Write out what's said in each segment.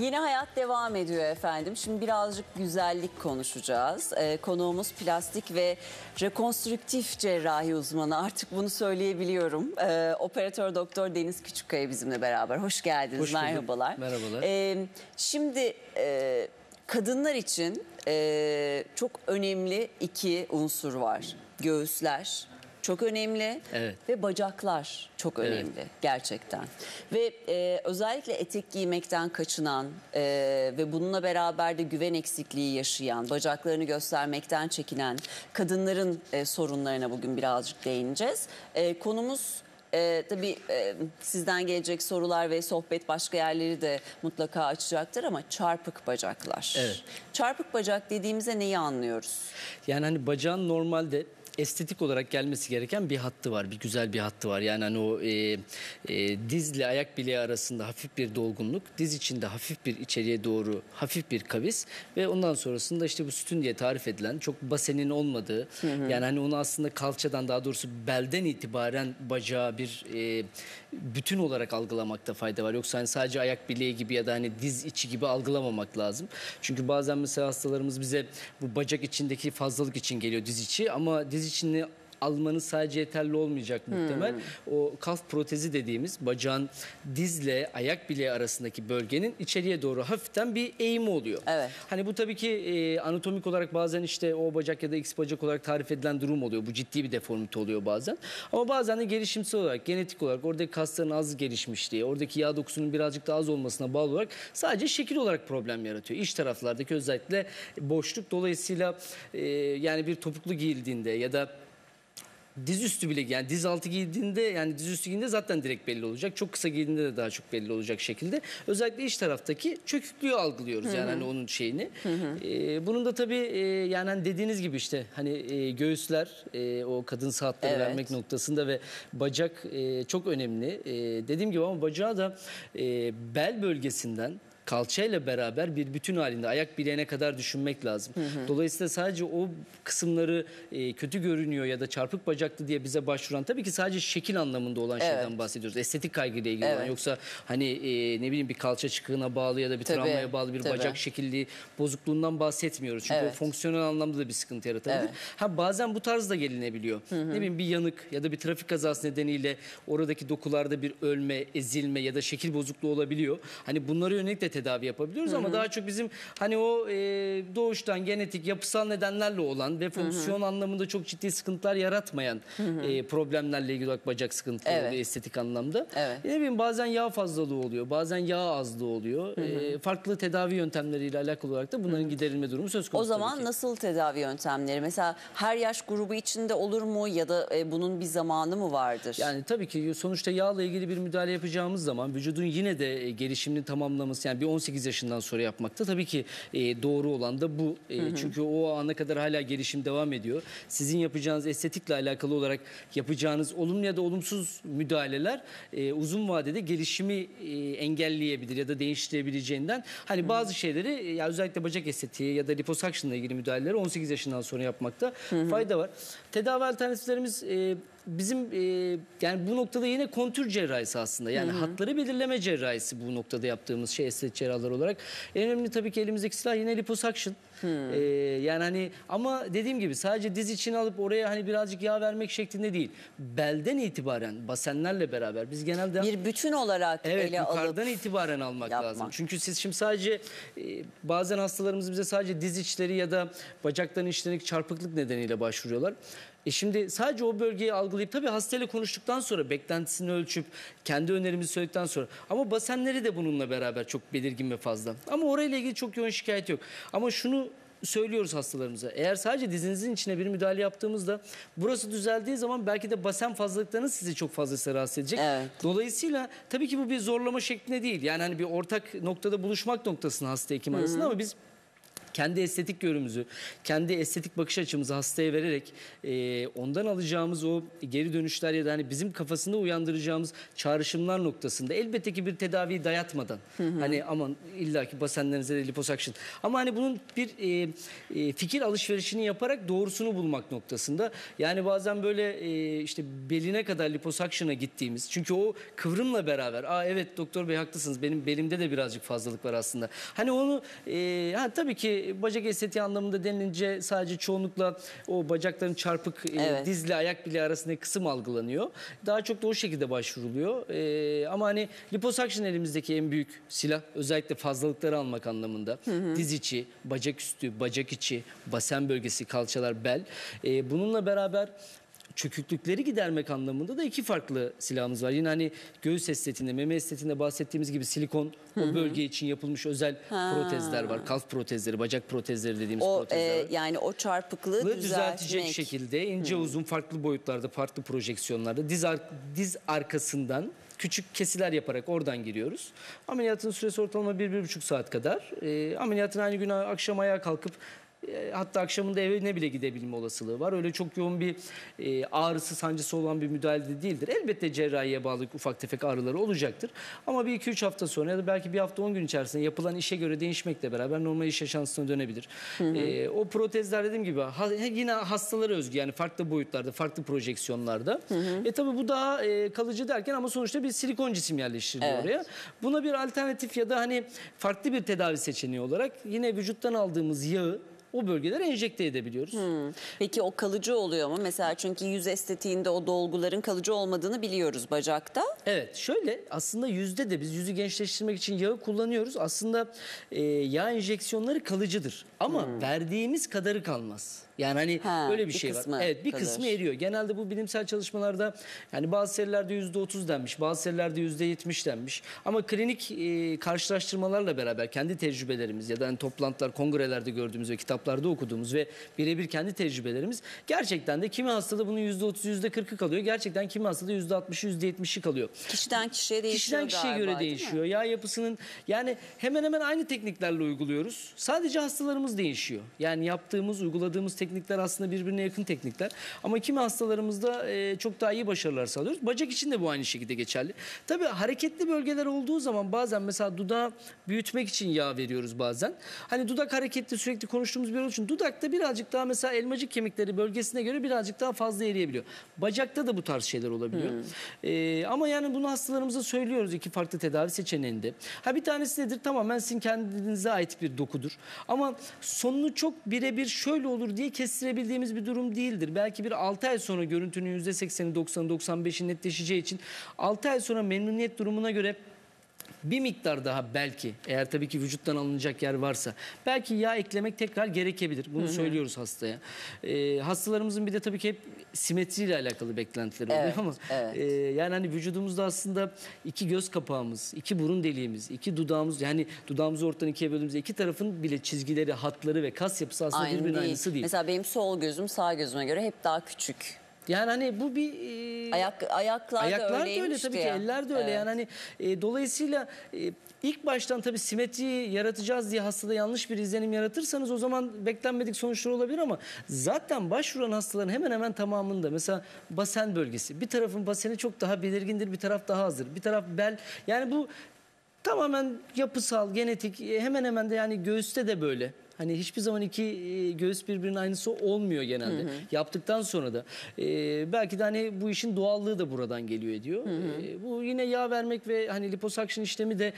Yeni hayat devam ediyor efendim. Şimdi birazcık güzellik konuşacağız. Ee, konuğumuz plastik ve rekonstrüktif cerrahi uzmanı. Artık bunu söyleyebiliyorum. Ee, operatör doktor Deniz Küçükkaya bizimle beraber. Hoş geldiniz. Hoş bulduk. Merhabalar. Merhabalar. Ee, şimdi e, kadınlar için e, çok önemli iki unsur var. Göğüsler çok önemli Evet. ve bacaklar çok Evet. önemli gerçekten. Ve e, özellikle etek giymekten kaçınan e, ve bununla beraber de güven eksikliği yaşayan, bacaklarını göstermekten çekinen kadınların e, sorunlarına bugün birazcık değineceğiz. E, konumuz e, tabii e, sizden gelecek sorular ve sohbet başka yerleri de mutlaka açacaktır ama çarpık bacaklar. Evet. Çarpık bacak dediğimizde neyi anlıyoruz? Yani hani bacağın normalde estetik olarak gelmesi gereken bir hattı var. Bir güzel bir hattı var. Yani hani o e, e, dizle ayak bileği arasında hafif bir dolgunluk. Diz içinde hafif bir içeriye doğru hafif bir kavis. Ve ondan sonrasında işte bu sütun diye tarif edilen çok basenin olmadığı. Yani hani onu aslında kalçadan daha doğrusu belden itibaren bacağı bir e, bütün olarak algılamakta fayda var. Yoksa hani sadece ayak bileği gibi ya da hani diz içi gibi algılamamak lazım. Çünkü bazen mesela hastalarımız bize bu bacak içindeki fazlalık için geliyor diz içi ama diz 부딪히는 almanız sadece yeterli olmayacak muhtemel. O kalf protezi dediğimiz bacağın dizle ayak bileği arasındaki bölgenin içeriye doğru hafiften bir eğimi oluyor. Evet. Hani bu tabii ki e, anatomik olarak bazen işte o bacak ya da X bacak olarak tarif edilen durum oluyor. Bu ciddi bir deformite oluyor bazen. Ama bazen de gelişimsel olarak, genetik olarak oradaki kasların az gelişmişliği, oradaki yağ dokusunun birazcık daha az olmasına bağlı olarak sadece şekil olarak problem yaratıyor. İç taraflardaki özellikle boşluk dolayısıyla e, yani bir topuklu giyildiğinde ya da diz üstü bile yani diz altı giydiğinde yani diz üstü giydiğinde zaten direkt belli olacak. Çok kısa giydiğinde de daha çok belli olacak şekilde. Özellikle iç taraftaki çöküklüğü algılıyoruz yani hani onun şeyini. Ee, bunun da tabii e, yani hani dediğiniz gibi işte hani e, göğüsler e, o kadın saatleri Evet. vermek noktasında ve bacak e, çok önemli. E, dediğim gibi ama bacağı da e, bel bölgesinden kalçayla beraber bir bütün halinde ayak bileğine kadar düşünmek lazım. Dolayısıyla sadece o kısımları e, kötü görünüyor ya da çarpık bacaklı diye bize başvuran tabii ki sadece şekil anlamında olan Evet. şeyden bahsediyoruz. Estetik kaygıyla ilgili olan Evet. yoksa hani e, ne bileyim bir kalça çıkığına bağlı ya da bir Tabii, travmaya bağlı bir tabii. bacak şekilliği bozukluğundan bahsetmiyoruz. Çünkü Evet. o fonksiyonel anlamda da bir sıkıntı yaratabilir. Evet. Ha bazen bu tarzda gelinebiliyor. Ne bileyim bir yanık ya da bir trafik kazası nedeniyle oradaki dokularda bir ölme, ezilme ya da şekil bozukluğu olabiliyor. Hani bunlara yönelik de tedavi yapabiliyoruz ama daha çok bizim hani o e, doğuştan genetik yapısal nedenlerle olan ve fonksiyon anlamında çok ciddi sıkıntılar yaratmayan e, problemlerle ilgili olarak bacak sıkıntıları Evet. oluyor estetik anlamda. Evet. Ne bileyim bazen yağ fazlalığı oluyor, bazen yağ azlığı oluyor. E, farklı tedavi yöntemleriyle alakalı olarak da bunların giderilme durumu söz konusu. O zaman nasıl tedavi yöntemleri? Mesela her yaş grubu içinde olur mu ya da e, bunun bir zamanı mı vardır? Yani tabii ki sonuçta yağla ilgili bir müdahale yapacağımız zaman vücudun yine de e, gelişimini tamamlaması yani bir 18 yaşından sonra yapmakta tabii ki e, doğru olan da bu. E, Çünkü o ana kadar hala gelişim devam ediyor. Sizin yapacağınız estetikle alakalı olarak yapacağınız olumlu ya da olumsuz müdahaleler e, uzun vadede gelişimi e, engelleyebilir ya da değiştirebileceğinden hani bazı şeyleri e, ya özellikle bacak estetiği ya da liposuction ile ilgili müdahaleleri 18 yaşından sonra yapmakta fayda var. Tedavi alternatiflerimiz e, bizim e, yani bu noktada yine kontür cerrahisi aslında. Yani hatları belirleme cerrahisi bu noktada yaptığımız şey estetik cerrahlar olarak. En önemli tabii ki elimizdeki silah yine liposuction. E, yani hani ama dediğim gibi sadece diz içine alıp oraya hani birazcık yağ vermek şeklinde değil. Belden itibaren basenlerle beraber biz genelde bir bütün olarak Evet ele alıp yukarıdan itibaren almak yapmak. lazım. Çünkü siz şimdi sadece e, bazen hastalarımız bize sadece diz içleri ya da bacakların içlerindeki çarpıklık nedeniyle başvuruyorlar. E şimdi sadece o bölgeyi algılayıp tabii hastayla konuştuktan sonra beklentisini ölçüp kendi önerimizi söyledikten sonra ama basenleri de bununla beraber çok belirgin ve fazla. Ama orayla ilgili çok yoğun şikayet yok. Ama şunu söylüyoruz hastalarımıza. Eğer sadece dizinizin içine bir müdahale yaptığımızda burası düzeldiği zaman belki de basen fazlalıklarınız sizi çok fazla rahatsız edecek. Evet. Dolayısıyla tabii ki bu bir zorlama şeklinde değil. Yani hani bir ortak noktada buluşmak noktasında hasta hekim arasında ama biz kendi estetik görümüzü, kendi estetik bakış açımızı hastaya vererek e, ondan alacağımız o geri dönüşler ya da hani bizim kafasında uyandıracağımız çağrışımlar noktasında elbette ki bir tedaviyi dayatmadan hani aman illaki basenlerinize de liposuction. Ama hani bunun bir e, e, fikir alışverişini yaparak doğrusunu bulmak noktasında. Yani bazen böyle e, işte beline kadar liposuction'a gittiğimiz çünkü o kıvrımla beraber aa evet doktor bey haklısınız benim belimde de birazcık fazlalık var aslında. Hani onu e, ha, tabii ki bacak estetiği anlamında denilince sadece çoğunlukla o bacakların çarpık e, Evet. dizle ayak bileği arasındaki kısım algılanıyor. Daha çok da o şekilde başvuruluyor. E, ama hani liposuction elimizdeki en büyük silah özellikle fazlalıkları almak anlamında. Diz içi, bacak üstü, bacak içi, basen bölgesi, kalçalar, bel. E, bununla beraber çöküklükleri gidermek anlamında da iki farklı silahımız var. Yine hani göğüs estetiğinde, meme estetiğinde bahsettiğimiz gibi silikon o bölge için yapılmış özel protezler var. Kalf protezleri, bacak protezleri dediğimiz O protezler e, var. yani o çarpıklığı Bunu düzeltecek düzeltmek. şekilde ince uzun farklı boyutlarda, farklı projeksiyonlarda diz, ar- diz arkasından küçük kesiler yaparak oradan giriyoruz. Ameliyatın süresi ortalama bir, bir buçuk saat kadar. E, ameliyatın aynı gün akşam ayağa kalkıp hatta akşamında evine bile gidebilme olasılığı var. Öyle çok yoğun bir e, ağrısı, sancısı olan bir müdahale de değildir. Elbette cerrahiye bağlı ufak tefek ağrıları olacaktır. Ama bir iki üç hafta sonra ya da belki bir hafta on gün içerisinde yapılan işe göre değişmekle beraber normal iş yaşantısına dönebilir. E, o protezler dediğim gibi ha- yine hastalara özgü yani farklı boyutlarda, farklı projeksiyonlarda. E tabi bu daha e, kalıcı derken ama sonuçta bir silikon cisim yerleştiriliyor Evet. oraya. Buna bir alternatif ya da hani farklı bir tedavi seçeneği olarak yine vücuttan aldığımız yağı o bölgelere enjekte edebiliyoruz. Peki o kalıcı oluyor mu? Mesela çünkü yüz estetiğinde o dolguların kalıcı olmadığını biliyoruz bacakta. Evet şöyle aslında yüzde de biz yüzü gençleştirmek için yağı kullanıyoruz. Aslında e, yağ enjeksiyonları kalıcıdır ama verdiğimiz kadarı kalmaz. Yani hani Ha, öyle bir, bir şey var. Evet bir kalır. kısmı eriyor. Genelde bu bilimsel çalışmalarda yani bazı serilerde yüzde otuz denmiş, bazı serilerde yüzde yetmiş denmiş. Ama klinik e, karşılaştırmalarla beraber kendi tecrübelerimiz ya da hani toplantılar, kongrelerde gördüğümüz ve kitaplarda okuduğumuz ve birebir kendi tecrübelerimiz gerçekten de kimi hastada bunun yüzde otuz, yüzde kırkı kalıyor. Gerçekten kimi hastada yüzde altmışı, yüzde yetmişi kalıyor. Kişiden kişiye değişiyor Kişiden kişiye galiba, göre değişiyor. Yağ yapısının yani hemen hemen aynı tekniklerle uyguluyoruz. Sadece hastalarımız değişiyor. Yani yaptığımız, uyguladığımız teknikler aslında birbirine yakın teknikler. Ama kimi hastalarımızda e, çok daha iyi başarılar sağlıyoruz. Bacak için de bu aynı şekilde geçerli. Tabii hareketli bölgeler olduğu zaman bazen mesela dudağı büyütmek için yağ veriyoruz bazen. Hani dudak hareketli sürekli konuştuğumuz bir olduğu için dudakta birazcık daha mesela elmacık kemikleri bölgesine göre birazcık daha fazla eriyebiliyor. Bacakta da bu tarz şeyler olabiliyor. Ee, ama yani bunu hastalarımıza söylüyoruz iki farklı tedavi seçeneğinde. Ha bir tanesi nedir? Tamamen sizin kendinize ait bir dokudur. Ama sonunu çok birebir şöyle olur diye kestirebildiğimiz bir durum değildir. Belki bir 6 ay sonra görüntünün %80'i, 90'ı, 95'i netleşeceği için 6 ay sonra memnuniyet durumuna göre bir miktar daha belki eğer tabii ki vücuttan alınacak yer varsa belki yağ eklemek tekrar gerekebilir. Bunu söylüyoruz hastaya. Ee, hastalarımızın bir de tabii ki hep simetriyle alakalı beklentileri oluyor Evet, ama evet. e, yani hani vücudumuzda aslında iki göz kapağımız, iki burun deliğimiz, iki dudağımız yani dudağımızı ortadan ikiye böldüğümüzde iki tarafın bile çizgileri, hatları ve kas yapısı aslında Aynı birbirinin değil. aynısı değil. Mesela benim sol gözüm sağ gözüme göre hep daha küçük. Yani hani bu bir e, Ayak ayaklar, Ayaklar da da öyle tabii ya. ki eller de öyle Evet. yani hani e, dolayısıyla e, ilk baştan tabii simetriyi yaratacağız diye hastada yanlış bir izlenim yaratırsanız o zaman beklenmedik sonuçlar olabilir ama zaten başvuran hastaların hemen hemen tamamında mesela basen bölgesi bir tarafın baseni çok daha belirgindir bir taraf daha azdır bir taraf bel yani bu tamamen yapısal genetik e, hemen hemen de yani göğüste de böyle. Hani hiçbir zaman iki e, göğüs birbirinin aynısı olmuyor genelde. Yaptıktan sonra da e, belki de hani bu işin doğallığı da buradan geliyor ediyor. E, bu yine yağ vermek ve hani liposuction işlemi de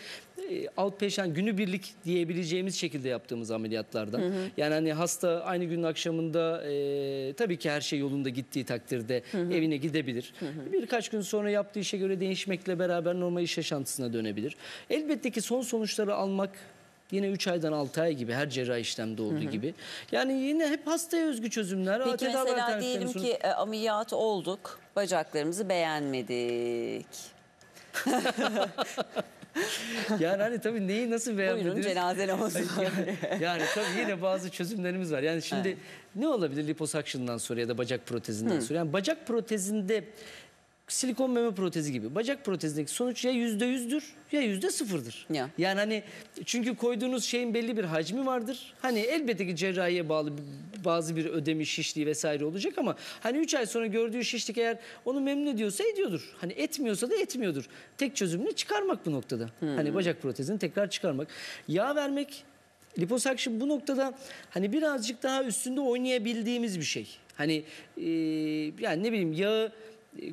e, outpatient günübirlik diyebileceğimiz şekilde yaptığımız ameliyatlardan. Yani hani hasta aynı günün akşamında e, tabii ki her şey yolunda gittiği takdirde evine gidebilir. Birkaç gün sonra yaptığı işe göre değişmekle beraber normal iş yaşantısına dönebilir. Elbette ki son sonuçları almak Yine 3 aydan 6 ay gibi her cerrahi işlemde olduğu gibi. Yani yine hep hastaya özgü çözümler. Peki mesela diyelim sunup- ki e, ameliyat olduk, bacaklarımızı beğenmedik. Yani hani tabii neyi nasıl beğenmediniz? Buyurun cenaze namazı. yani, yani tabii yine bazı çözümlerimiz var. Yani şimdi ne olabilir liposuction'dan sonra ya da bacak protezinden sonra? Yani bacak protezinde silikon meme protezi gibi. Bacak protezindeki sonuç ya yüzde yüzdür ya yüzde sıfırdır. Ya. Yani hani çünkü koyduğunuz şeyin belli bir hacmi vardır. Hani elbette ki cerrahiye bağlı bazı bir ödemi, şişliği vesaire olacak ama hani 3 ay sonra gördüğü şişlik eğer onu memnun ediyorsa ediyordur. Hani etmiyorsa da etmiyordur. Tek çözümünü çıkarmak bu noktada. Hani bacak protezini tekrar çıkarmak. Yağ vermek liposakşın bu noktada hani birazcık daha üstünde oynayabildiğimiz bir şey. Hani e, yani ne bileyim yağı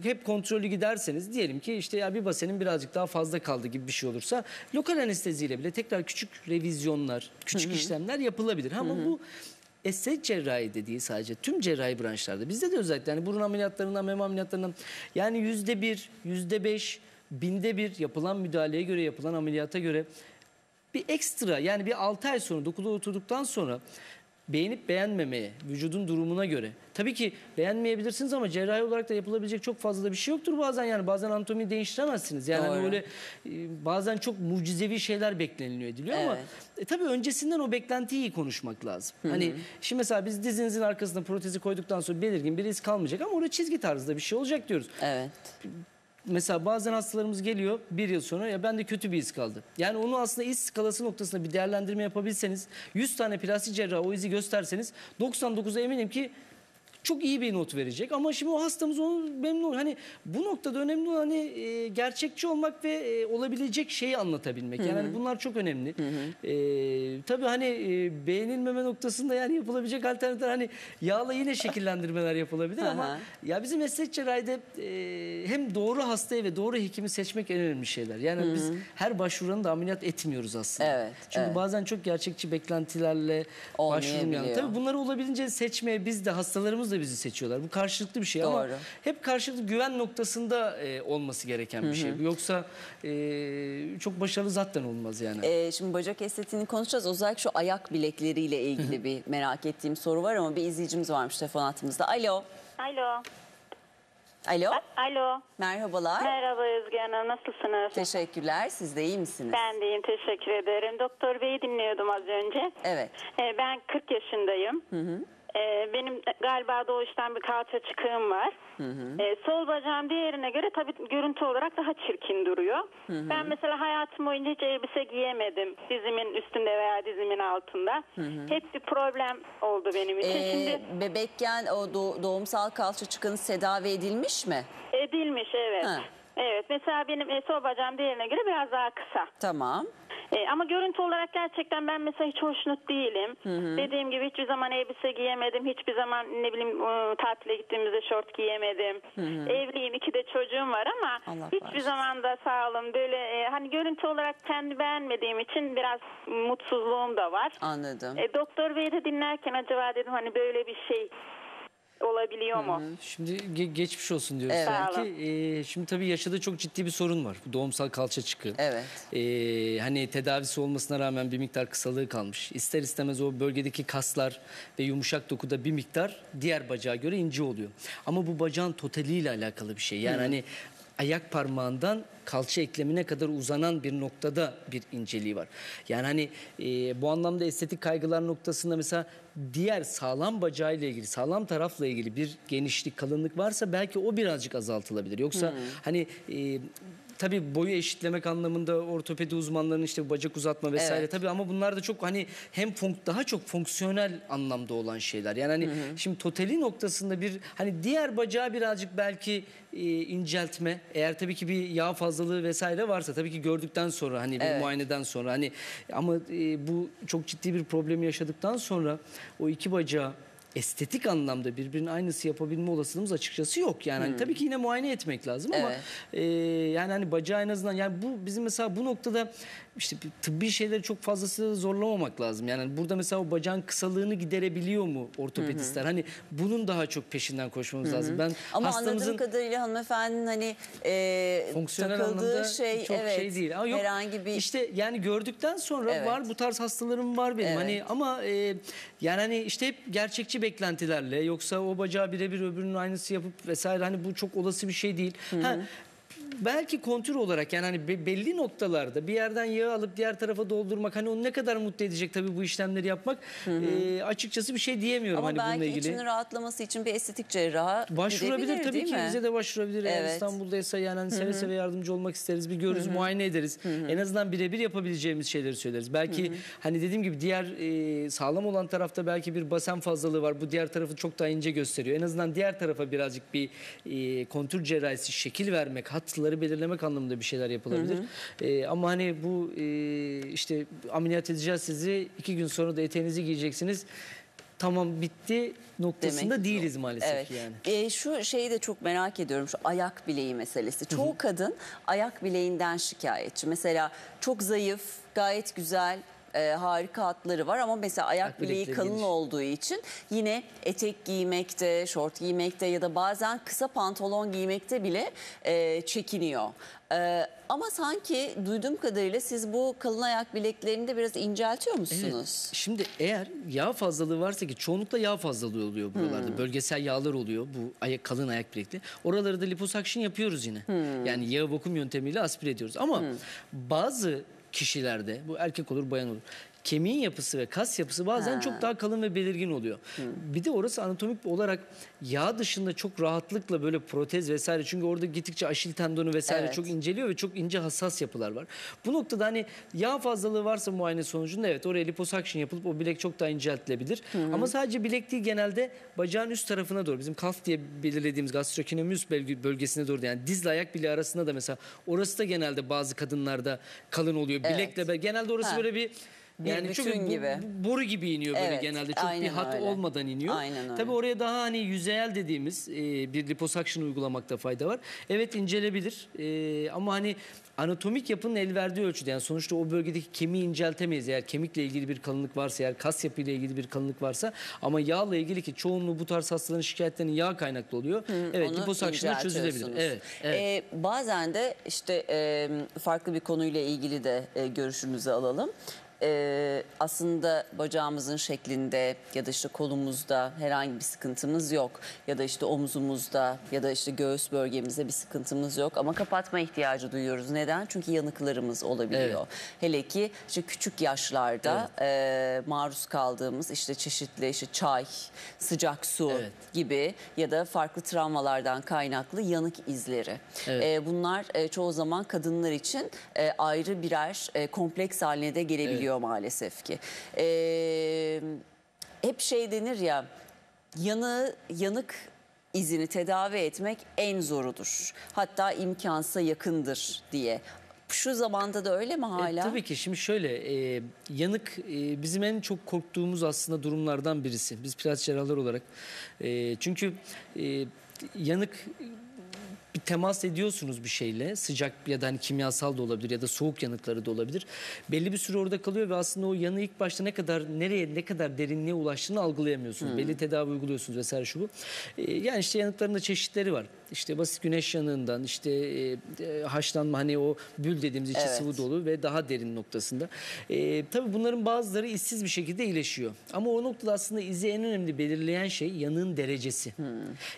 hep kontrollü giderseniz diyelim ki işte ya bir basenin birazcık daha fazla kaldı gibi bir şey olursa lokal anesteziyle bile tekrar küçük revizyonlar, küçük işlemler yapılabilir. Ama bu estetik cerrahi dediği sadece tüm cerrahi branşlarda bizde de özellikle yani burun ameliyatlarından, meme ameliyatlarından yani yüzde bir, yüzde beş, binde bir yapılan müdahaleye göre yapılan ameliyata göre bir ekstra yani bir 6 ay sonra dokuda oturduktan sonra beğenip beğenmemeye, vücudun durumuna göre. Tabii ki beğenmeyebilirsiniz ama cerrahi olarak da yapılabilecek çok fazla da bir şey yoktur bazen yani. Bazen anatomiyi değiştiremezsiniz. Yani hani Doğru. öyle e, bazen çok mucizevi şeyler bekleniliyor ediliyor ama Evet. e, tabii öncesinden o beklentiyi iyi konuşmak lazım. Hani şimdi mesela biz dizinizin arkasına protezi koyduktan sonra belirgin bir iz kalmayacak ama orada çizgi tarzında bir şey olacak diyoruz Evet. Mesela bazen hastalarımız geliyor bir yıl sonra ya bende kötü bir iz kaldı. Yani onu aslında iz skalası noktasında bir değerlendirme yapabilseniz 100 tane plastik cerrah o izi gösterseniz 99'a eminim ki çok iyi bir not verecek ama şimdi o hastamız onu memnun hani bu noktada önemli olan hani e, gerçekçi olmak ve e, olabilecek şeyi anlatabilmek yani hani bunlar çok önemli. E, tabii hani e, beğenilmeme noktasında yani yapılabilecek alternatifler hani yağla yine şekillendirmeler yapılabilir ama ya bizim meslek cerrahide e, hem doğru hastayı ve doğru hekimi seçmek en önemli şeyler. Yani biz her başvuranı da ameliyat etmiyoruz aslında. Evet, Çünkü evet. bazen çok gerçekçi beklentilerle başvurulmayan. Tabii bunları olabildiğince seçmeye biz de hastalarımız da bizi seçiyorlar. Bu karşılıklı bir şey ama Doğru. hep karşılıklı güven noktasında e, olması gereken bir şey. Yoksa e, çok başarılı zaten olmaz yani. Ee, şimdi bacak estetiğini konuşacağız. Özellikle şu ayak bilekleriyle ilgili bir merak ettiğim soru var ama bir izleyicimiz varmış telefon hattımızda. Alo. Alo. Alo. Alo. Merhabalar. Merhaba Özge Hanım. Nasılsınız? Teşekkürler. Siz de iyi misiniz? Ben deyim. Teşekkür ederim. Doktor Bey'i dinliyordum az önce. Evet. Ee, ben 40 yaşındayım. Ee, benim galiba doğuştan bir kalça çıkığım var. Ee, sol bacağım diğerine göre tabii görüntü olarak daha çirkin duruyor. Ben mesela hayatım boyunca hiç elbise giyemedim. Dizimin üstünde veya dizimin altında. Hep bir problem oldu benim için. Ee, Şimdi bebekken o doğ- doğumsal kalça çıkınız tedavi edilmiş mi? edilmiş evet. Ha. Evet mesela benim e, sol bacağım diğerine göre biraz daha kısa. Tamam. E, ama görüntü olarak gerçekten ben mesela hiç hoşnut değilim. Dediğim gibi hiçbir zaman elbise giyemedim. Hiçbir zaman ne bileyim e, tatile gittiğimizde şort giyemedim. Evliyim, iki de çocuğum var ama Allah hiçbir zaman da sağ olun böyle e, hani görüntü olarak kendi beğenmediğim için biraz mutsuzluğum da var. Anladım. E, doktor Bey'i de dinlerken acaba dedim hani böyle bir şey olabiliyor mu? Şimdi ge- geçmiş olsun diyoruz Evet. Sağ sanki. Ee, şimdi tabii yaşadığı çok ciddi bir sorun var. Bu Doğumsal kalça çıkığı. Evet. Ee, hani tedavisi olmasına rağmen bir miktar kısalığı kalmış. İster istemez o bölgedeki kaslar ve yumuşak dokuda bir miktar diğer bacağa göre ince oluyor. Ama bu bacağın totaliyle alakalı bir şey. Yani hani ayak parmağından kalça eklemine kadar uzanan bir noktada bir inceliği var. Yani hani e, bu anlamda estetik kaygılar noktasında mesela diğer sağlam bacağıyla ilgili, sağlam tarafla ilgili bir genişlik, kalınlık varsa belki o birazcık azaltılabilir. Yoksa hani e, tabii boyu eşitlemek anlamında ortopedi uzmanlarının işte bacak uzatma vesaire Evet. tabii ama bunlar da çok hani hem fon- daha çok fonksiyonel anlamda olan şeyler. Yani hani şimdi totali noktasında bir hani diğer bacağı birazcık belki e, inceltme eğer tabii ki bir yağ fazlalığı vesaire varsa tabii ki gördükten sonra hani bir Evet. muayeneden sonra hani ama e, bu çok ciddi bir problemi yaşadıktan sonra o iki bacağı estetik anlamda birbirinin aynısı yapabilme olasılığımız açıkçası yok. Yani hani tabii ki yine muayene etmek lazım ama Evet. e, yani hani bacağı en azından yani bu bizim mesela bu noktada işte tıbbi şeyleri çok fazlası zorlamamak lazım. Yani burada mesela o bacağın kısalığını giderebiliyor mu ortopedistler? Hani bunun daha çok peşinden koşmamız lazım. Ben Ama hastamızın anladığım kadarıyla hanımefendinin hani e, fonksiyonel takıldığı şey, çok evet, şey değil. Ama yok, herhangi bir işte yani gördükten sonra Evet. var bu tarz hastalarım var benim. Evet. Hani ama e, yani hani işte hep gerçekçi beklentilerle yoksa o bacağı birebir öbürünün aynısı yapıp vesaire hani bu çok olası bir şey değil. Ha, belki kontür olarak yani hani be- belli noktalarda bir yerden yağı alıp diğer tarafa doldurmak hani onu ne kadar mutlu edecek tabii bu işlemleri yapmak e, açıkçası bir şey diyemiyorum Ama hani bununla belki ilgili. içinin rahatlaması için bir estetik cerraha Başvurabilir tabii ki mi? bize de başvurabilir. Evet. İstanbul'daysa yani hani seve seve yardımcı olmak isteriz. Bir görürüz, muayene ederiz. En azından birebir yapabileceğimiz şeyleri söyleriz. Belki hani dediğim gibi diğer e, sağlam olan tarafta belki bir basen fazlalığı var. Bu diğer tarafı çok daha ince gösteriyor. En azından diğer tarafa birazcık bir e, kontür cerrahisi şekil vermek, hatları belirlemek anlamında bir şeyler yapılabilir. E, ama hani bu e, işte ameliyat edeceğiz sizi iki gün sonra da eteğinizi giyeceksiniz. Tamam bitti noktasında Demek değiliz maalesef Evet. yani. E, şu şeyi de çok merak ediyorum şu ayak bileği meselesi. Çoğu kadın ayak bileğinden şikayetçi. Mesela çok zayıf, gayet güzel, e, harika hatları var ama mesela ayak bileği kalın geniş. olduğu için yine etek giymekte, şort giymekte ya da bazen kısa pantolon giymekte bile e, çekiniyor. E, ama sanki duyduğum kadarıyla siz bu kalın ayak bileklerini de biraz inceltiyor musunuz? Şimdi eğer yağ fazlalığı varsa ki çoğunlukla yağ fazlalığı oluyor buralarda. Hmm. Bölgesel yağlar oluyor bu ayak, kalın ayak bilekli. Oraları da liposuction yapıyoruz yine. Hmm. Yani yağı vakum yöntemiyle aspire ediyoruz. Ama bazı kişilerde bu erkek olur bayan olur. Kemiğin yapısı ve kas yapısı bazen Ha. Çok daha kalın ve belirgin oluyor. Bir de orası anatomik olarak yağ dışında çok rahatlıkla böyle protez vesaire çünkü orada gittikçe aşil tendonu vesaire Evet. çok inceliyor ve çok ince hassas yapılar var. Bu noktada hani yağ fazlalığı varsa muayene sonucunda evet oraya liposuction yapılıp o bilek çok daha inceltilebilir. Ama sadece bilek değil genelde bacağın üst tarafına doğru bizim kalf diye belirlediğimiz gastrocnemius bölge- bölgesine doğru yani dizle ayak bileği arasında da mesela orası da genelde bazı kadınlarda kalın oluyor. Evet. Bilekle be- genelde orası Ha. böyle bir Bir yani bütün bu- gibi. bu- boru gibi iniyor böyle Evet, genelde. Çok bir hat öyle. olmadan iniyor. Aynen öyle. Tabii oraya daha hani yüzeyel dediğimiz e, bir liposuction uygulamakta fayda var. Evet incelebilir e, ama hani anatomik yapının el verdiği ölçüde yani sonuçta o bölgedeki kemiği inceltemeyiz eğer kemikle ilgili bir kalınlık varsa eğer kas yapıyla ilgili bir kalınlık varsa ama yağla ilgili ki çoğunluğu bu tarz hastaların şikayetlerinin yağ kaynaklı oluyor. evet Onu liposuction'la çözülebilir. Evet. evet. Ee, bazen de işte e, farklı bir konuyla ilgili de e, görüşünüzü alalım. Ee, aslında bacağımızın şeklinde ya da işte kolumuzda herhangi bir sıkıntımız yok ya da işte omzumuzda ya da işte göğüs bölgemizde bir sıkıntımız yok ama kapatma ihtiyacı duyuyoruz. Neden? Çünkü yanıklarımız olabiliyor. Hele ki işte küçük yaşlarda e, maruz kaldığımız işte çeşitli işte çay, sıcak su Evet. gibi ya da farklı travmalardan kaynaklı yanık izleri. Evet. Ee, bunlar e, çoğu zaman kadınlar için e, ayrı birer e, kompleks haline de gelebiliyor maalesef ki. Ee, hep şey denir ya yanı yanık izini tedavi etmek en zorudur. Hatta imkansa yakındır diye. Şu zamanda da öyle mi E, hala? tabii ki şimdi şöyle e, yanık e, bizim en çok korktuğumuz aslında durumlardan birisi. Biz plastik cerrahlar olarak. E, çünkü e, yanık temas ediyorsunuz bir şeyle sıcak ya da hani kimyasal da olabilir ya da soğuk yanıkları da olabilir. Belli bir süre orada kalıyor ve aslında o yanı ilk başta ne kadar nereye ne kadar derinliğe ulaştığını algılayamıyorsunuz. Belli tedavi uyguluyorsunuz vesaire şu bu. E, yani işte yanıkların da çeşitleri var. İşte basit güneş yanığından işte e, e, haşlanma hani o bül dediğimiz içi Evet. sıvı dolu ve daha derin noktasında. E, tabii bunların bazıları işsiz bir şekilde iyileşiyor. Ama o noktada aslında izi en önemli belirleyen şey yanığın derecesi.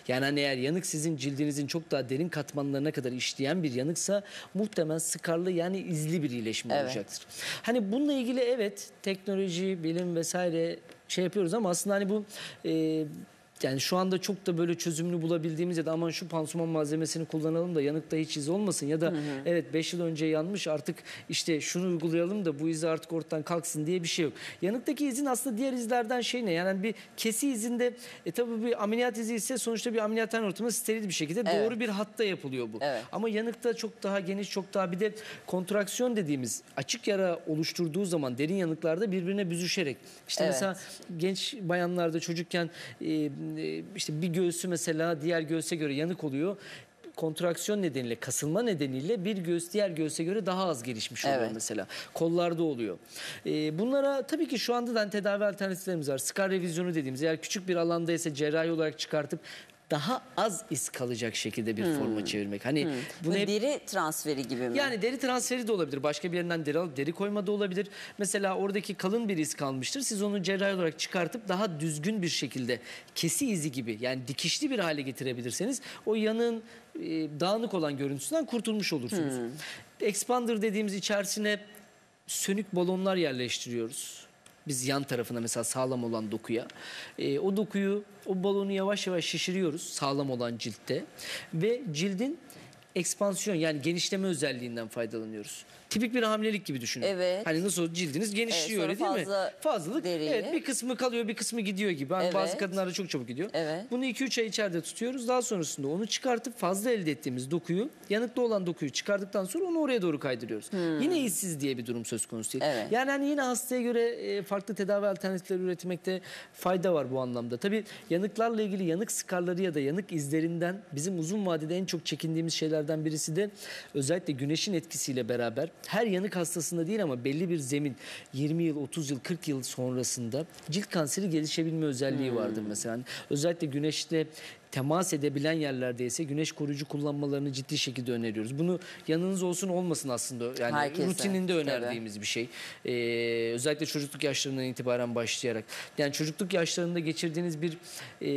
Yani hani eğer yanık sizin cildinizin çok daha derin katmanlarına kadar işleyen bir yanıksa muhtemelen sıkarlı yani izli bir iyileşme Evet. olacaktır. Hani bununla ilgili evet teknoloji, bilim vesaire şey yapıyoruz ama aslında hani bu e, yani şu anda çok da böyle çözümünü bulabildiğimiz ya da aman şu pansuman malzemesini kullanalım da yanıkta hiç iz olmasın ya da evet 5 yıl önce yanmış artık işte şunu uygulayalım da bu izi artık ortadan kalksın diye bir şey yok. Yanıktaki izin aslında diğer izlerden şey ne? Yani bir kesi izinde e tabii bir ameliyat izi ise sonuçta bir ameliyathane ortamında steril bir şekilde Evet. doğru bir hatta yapılıyor bu. Evet. Ama yanıkta çok daha geniş, çok daha bir de kontraksiyon dediğimiz açık yara oluşturduğu zaman derin yanıklarda birbirine büzüşerek. işte Evet. mesela genç bayanlarda çocukken e, işte bir göğsü mesela diğer göğse göre yanık oluyor. Kontraksiyon nedeniyle, kasılma nedeniyle bir göğüs diğer göğse göre daha az gelişmiş oluyor Evet. mesela. Kollarda oluyor. E, bunlara tabii ki şu anda da hani tedavi alternatiflerimiz var. Skar revizyonu dediğimiz eğer küçük bir alandaysa cerrahi olarak çıkartıp daha az iz kalacak şekilde bir forma çevirmek. Hani bunu Bu hep deri transferi gibi mi? yani deri transferi de olabilir. Başka bir yerinden deri alıp deri koyma da olabilir. Mesela oradaki kalın bir iz kalmıştır. Siz onu cerrahi olarak çıkartıp daha düzgün bir şekilde kesi izi gibi yani dikişli bir hale getirebilirseniz o yanın e, dağınık olan görüntüsünden kurtulmuş olursunuz. Expander dediğimiz içerisine sönük balonlar yerleştiriyoruz. Biz yan tarafına mesela sağlam olan dokuya. E, o dokuyu, o balonu yavaş yavaş şişiriyoruz sağlam olan ciltte. Ve cildin ekspansiyon yani genişleme özelliğinden faydalanıyoruz. Tipik bir hamilelik gibi düşünün. Evet. Hani nasıl cildiniz genişliyor Evet, öyle değil mi? fazla Fazlalık. deriyle. Evet bir kısmı kalıyor bir kısmı gidiyor gibi. Hani Bazı Evet. kadınlarda çok çabuk gidiyor. Evet. Bunu 2-3 ay içeride tutuyoruz. Daha sonrasında onu çıkartıp fazla elde ettiğimiz dokuyu, yanıklı olan dokuyu çıkardıktan sonra onu oraya doğru kaydırıyoruz. Yine izsiz diye bir durum söz konusu değil. Hmm. Evet. Yani hani yine hastaya göre e, farklı tedavi alternatifleri üretmekte fayda var bu anlamda. Tabii yanıklarla ilgili yanık skarları ya da yanık izlerinden bizim uzun vadede en çok çekindiğimiz şeylerden birisi de özellikle güneşin etkisiyle beraber her yanık hastasında değil ama belli bir zemin 20 yıl, 30 yıl, 40 yıl sonrasında cilt kanseri gelişebilme özelliği vardır mesela. Hani özellikle güneşte temas edebilen yerlerde ise güneş koruyucu kullanmalarını ciddi şekilde öneriyoruz. Bunu yanınız olsun olmasın aslında. Yani Herkese, rutininde tabii. önerdiğimiz bir şey. Ee, özellikle çocukluk yaşlarından itibaren başlayarak. Yani çocukluk yaşlarında geçirdiğiniz bir e,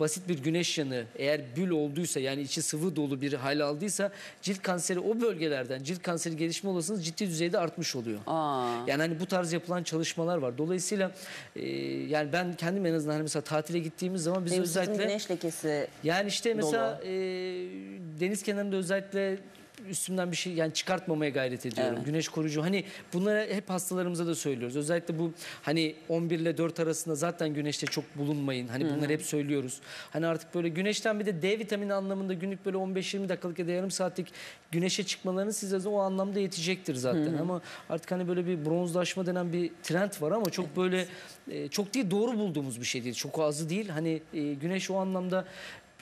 basit bir güneş yanı eğer bül olduysa yani içi sıvı dolu bir hal aldıysa cilt kanseri o bölgelerden cilt kanseri gelişme olasılığınız ciddi düzeyde artmış oluyor. Aa. Yani hani bu tarz yapılan çalışmalar var. Dolayısıyla e, yani ben kendim en azından hani mesela tatile gittiğimiz zaman biz Benim özellikle güneş lekesi yani işte mesela e, deniz kenarında özellikle üstümden bir şey yani çıkartmamaya gayret ediyorum. Evet. Güneş koruyucu. Hani bunları hep hastalarımıza da söylüyoruz. Özellikle bu hani 11 ile 4 arasında zaten güneşte çok bulunmayın. Hani bunları hep söylüyoruz. Hani artık böyle güneşten bir de D vitamini anlamında günlük böyle 15-20 dakikalık ya da yarım saatlik güneşe çıkmalarınız size de o anlamda yetecektir zaten. Ama artık hani böyle bir bronzlaşma denen bir trend var ama çok böyle e, çok değil doğru bulduğumuz bir şey değil. Çok azı değil. Hani e, güneş o anlamda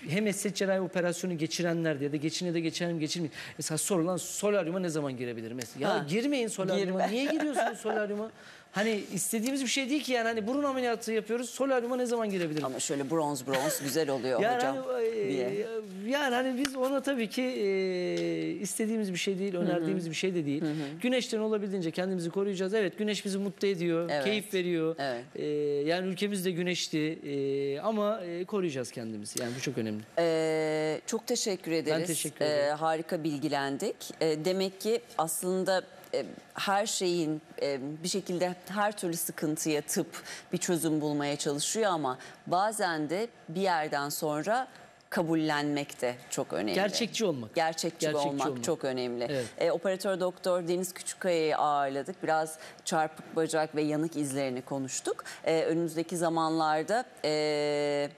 hem estetik cerrahi operasyonu geçirenler ya da geçine de geçerim geçirmeyin. Mesela sorulan solaryuma ne zaman girebilirim? Mesela, ya girmeyin solaryuma. Girme. Niye giriyorsunuz solaryuma? Hani istediğimiz bir şey değil ki yani hani burun ameliyatı yapıyoruz. Solaryuma ne zaman girebilirim? ama şöyle bronz bronz güzel oluyor Yani hocam hani, e, diye. yani hani biz ona tabii ki e, istediğimiz bir şey değil, önerdiğimiz bir şey de değil. Güneşten olabildiğince kendimizi koruyacağız. Evet güneş bizi mutlu ediyor, Evet. keyif veriyor. Evet. E, yani ülkemiz de güneşli e, ama e, koruyacağız kendimizi. Yani bu çok önemli. Ee, çok teşekkür ederiz. teşekkür Ee, ederim. harika bilgilendik. Ee, demek ki aslında e, her şeyin e, bir şekilde her türlü sıkıntıya tıp bir çözüm bulmaya çalışıyor ama bazen de bir yerden sonra kabullenmek de çok önemli. Gerçekçi olmak. Gerçekçi, Gerçekçi olmak, olmak. çok önemli. Evet. E, operatör doktor Deniz Küçükkaya'yı ağırladık. Biraz çarpık bacak ve yanık izlerini konuştuk. E, önümüzdeki zamanlarda e,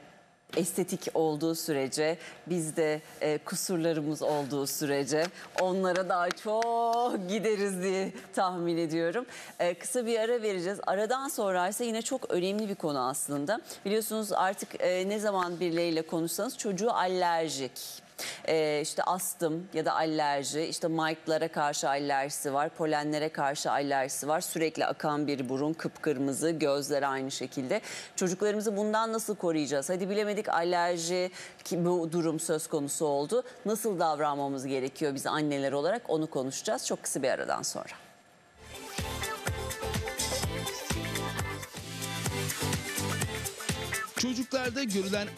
estetik olduğu sürece bizde e, kusurlarımız olduğu sürece onlara daha çok gideriz diye tahmin ediyorum. E, kısa bir ara vereceğiz. Aradan sonra ise yine çok önemli bir konu aslında. Biliyorsunuz artık e, ne zaman birileriyle konuşsanız çocuğu alerjik. Ee, işte astım ya da alerji, işte mite'lara karşı alerjisi var, polenlere karşı alerjisi var. Sürekli akan bir burun, kıpkırmızı, gözler aynı şekilde. Çocuklarımızı bundan nasıl koruyacağız? Hadi bilemedik alerji ki bu durum söz konusu oldu. Nasıl davranmamız gerekiyor biz anneler olarak onu konuşacağız. Çok kısa bir aradan sonra. Çocuklarda görülen